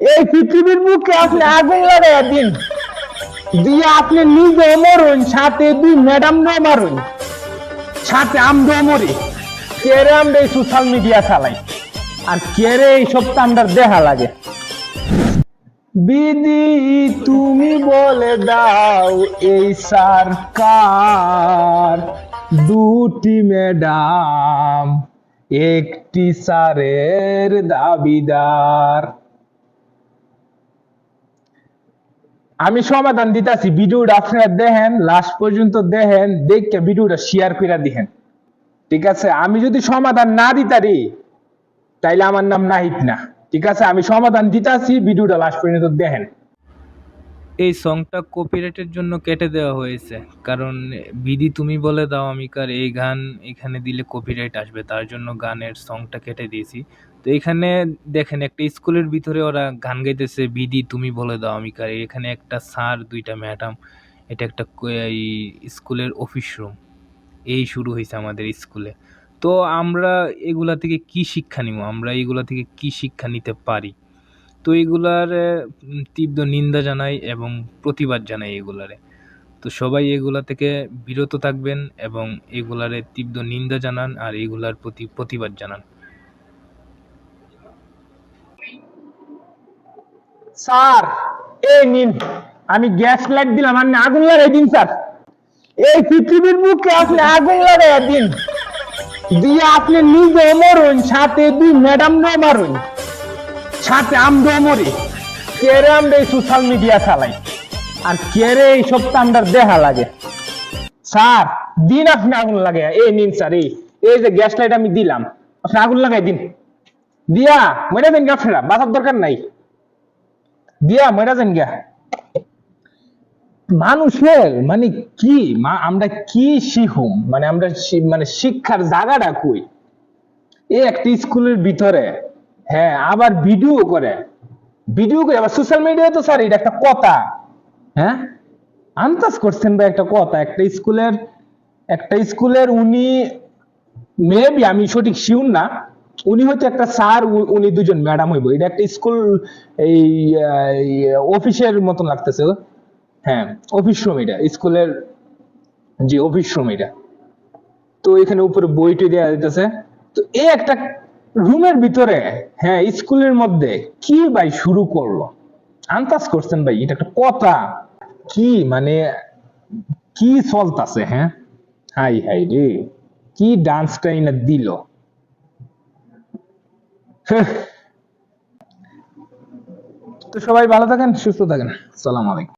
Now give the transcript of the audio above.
এই পৃথিবীর বুকে আপনি আগুন লাগাই দিন। দিয়ে আপনি নিজে মরুন, সাথে দুই ম্যাডাম মারুন। সাথে আমরাও মরি। কেরে আমরা এই সোশ্যাল মিডিয়া চালাই? আর কেরে এইসব তান্ডার দেখা লাগে? বিধি তুমি বলে দাও এই সরকার দুটি ম্যাডাম, একটি সারের দাবিদার। আমি সমাধান দিতেছি, ভিডিওটা আপনারা দেখেন লাস্ট পর্যন্ত দেখেন, দেখে ভিডিওটা শেয়ার করে দিহেন ঠিক আছে? আমি যদি সমাধান না দিতারি, তাইলে আমার নাম নাহিদ না। ঠিক আছে? আমি সমাধান দিতাছি, ভিডিওটা লাস্ট পর্যন্ত দেখেন। এই সংটা কপিরাইটের জন্য কেটে দেওয়া হয়েছে। কারণ বিধি তুমি বলে দাও আমি কার এই গান এখানে দিলে কপিরাইট আসবে, তার জন্য গানের সংটা কেটে দিয়েছি। তো এখানে দেখেন, একটা স্কুলের ভিতরে ওরা গান গাইতেছে, বিধি তুমি বলে দাও আমি কার এখানে একটা স্যার, দুইটা ম্যাডাম, এটা একটা এই স্কুলের অফিস রুম এই শুরু হয়েছে আমাদের স্কুলে। তো আমরা এগুলা থেকে কি শিক্ষা নিব? আমরা এগুলা থেকে কি শিক্ষা নিতে পারি? তো এগুলার তীব্র নিন্দা জানাই এবং প্রতিবাদ জানাই এগুলারে। তো সবাই এগুলা থেকে বিরত থাকবেন এবং এগুলারে তীব্র নিন্দা জানান আর এগুলার প্রতি প্রতিবাদ জানান। স্যার, এই নিন। আমি গ্যাস লাইট দিলাম, আপনি আগুন লাগাই দিন, স্যার। এই পৃথিবীর বুকে আপনি আগুন লাগাই দিন। দিয়ে আপনি নিজে মরুন, সাথে দুই ম্যাডাম না মারুন। সাথে আমরাও মরি। কেরে আমরা এই সোশ্যাল মিডিয়া চালাই? আর কেরে এইসব তান্ডার দেখা লাগে? স্যার, দিন আপনি আগুন লাগাই এই নিন স্যার, এই। এই যে গ্যাস লাইট আমি দিলাম। আপনি আগুন লাগাই দিন। দিয়া, মেরে দিন আপনারা, বাঁচার দরকার নাই। দিয়া, মেরা যান গা মানুষের মানে কি? আমরা কি শিখুম? মানে আমরা মানে শিক্ষার জায়গাটা কই? এই একটা স্কুলের ভিতরে হ্যাঁ আবার ভিডিও করে। ভিডিও করে, আবার সোশ্যাল মিডিয়া তো স্যার এটা একটা কথা। হ্যাঁ? আন্দাজ করছেন ভাই একটা কথা, একটা স্কুলের একটা স্কুলের উনি মেবি আমি সঠিক শিউন না, উনি হচ্ছে একটা স্যার উনি দুজন ম্যাডাম হইব। এটা একটা স্কুল, এই অফিসের মতন লাগতেছে হ্যাঁ অফিস রুম এটা, স্কুলের যে অফিস রুম এটা। তো এখানে উপরে বইটি দেওয়া যাইতেছে তো এই একটা রুমের ভিতরে হ্যাঁ স্কুলের মধ্যে কি ভাই শুরু করল? আন্দাজ করছেন ভাই, এটা একটা কথা। কি মানে কি চলতাছে হ্যাঁ? হাই হাই রে, কি ডান্সটা এনে দিল? তো সবাই ভালো থাকেন, সুস্থ থাকেন। সালাম আলাইকুম।